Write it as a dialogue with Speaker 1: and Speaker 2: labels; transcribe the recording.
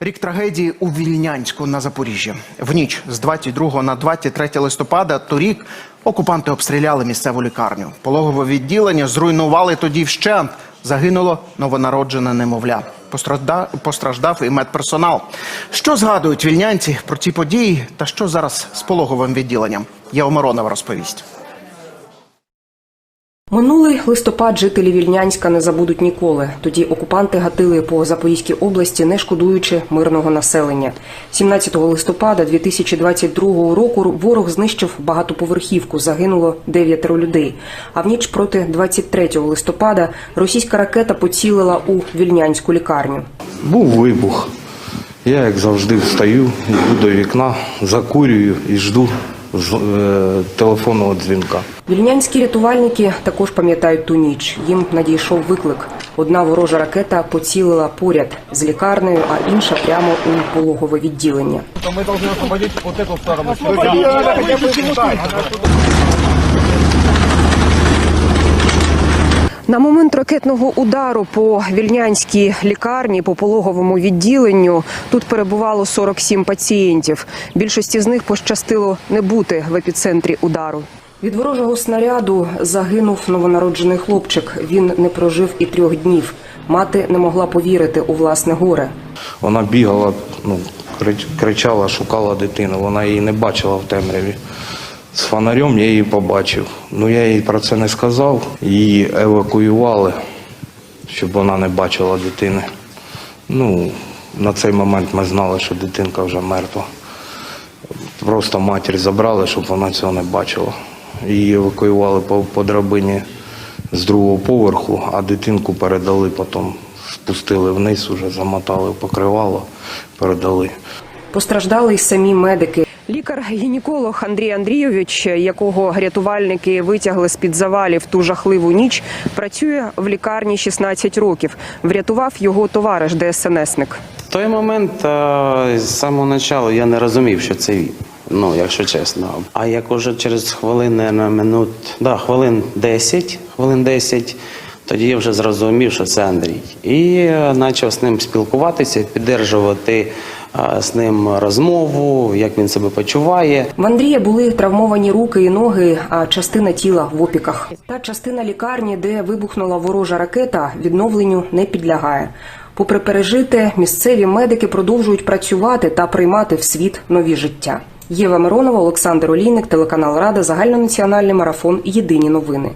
Speaker 1: Рік трагедії у Вільнянську на Запоріжжі. В ніч з 22 на 23 листопада торік окупанти обстріляли місцеву лікарню. Пологове відділення зруйнували тоді вщент. Загинуло новонароджене немовля. Постраждав, і медперсонал. Що згадують вільнянці про ці події та що зараз з пологовим відділенням? Єва Миронова розповість.
Speaker 2: Минулий листопад жителі Вільнянська не забудуть ніколи. Тоді окупанти гатили по Запорізькій області, не шкодуючи мирного населення. 17 листопада 2022 року ворог знищив багатоповерхівку. Загинуло дев'ятеро людей. А в ніч проти 23 листопада російська ракета поцілила у вільнянську лікарню.
Speaker 3: Був вибух. Я, як завжди, встаю, йду до вікна, закурюю і жду телефонного дзвінка.
Speaker 2: Вільнянські рятувальники також пам'ятають ту ніч. Їм надійшов виклик. Одна ворожа ракета поцілила поряд з лікарнею, а інша прямо у пологове відділення.
Speaker 4: то мы должны освободить вот эту сторону.
Speaker 2: На момент ракетного удару по вільнянській лікарні, по пологовому відділенню, тут перебувало 47 пацієнтів. Більшості з них пощастило не бути в епіцентрі удару. Від ворожого снаряду загинув новонароджений хлопчик. Він не прожив і трьох днів. Мати не могла повірити у власне горе.
Speaker 3: Вона бігала, ну, крич- кричала, шукала дитину. Вона її не бачила в темряві. З фонарем я її побачив. Ну я їй про це не сказав. Її евакуювали, щоб вона не бачила дитини. Ну, на цей момент ми знали, що дитинка вже мертва. Просто матір забрали, щоб вона цього не бачила. Її евакуювали по, по драбині з другого поверху, а дитинку передали потім, спустили вниз, уже замотали покривало, передали.
Speaker 2: Постраждали й самі медики. Лікар-гінеколог Андрій Андрійович, якого рятувальники витягли з під завалів ту жахливу ніч, працює в лікарні 16 років. Врятував його товариш ДСНСник.
Speaker 5: В той момент з самого початку я не розумів, що це він. Ну, якщо чесно. А як уже через хвилини на минут, да, хвилин 10, хвилин 10, тоді я вже зрозумів, що це Андрій. І почав з ним спілкуватися, піддержувати е, з ним розмову, як він себе почуває.
Speaker 2: В Андрія були травмовані руки і ноги, а частина тіла в опіках. Та частина лікарні, де вибухнула ворожа ракета, відновленню не підлягає. Попри пережите, місцеві медики продовжують працювати та приймати в світ нові життя. Єва Миронова, Олександр Олійник, телеканал Рада, загальнонаціональний марафон. Єдині новини.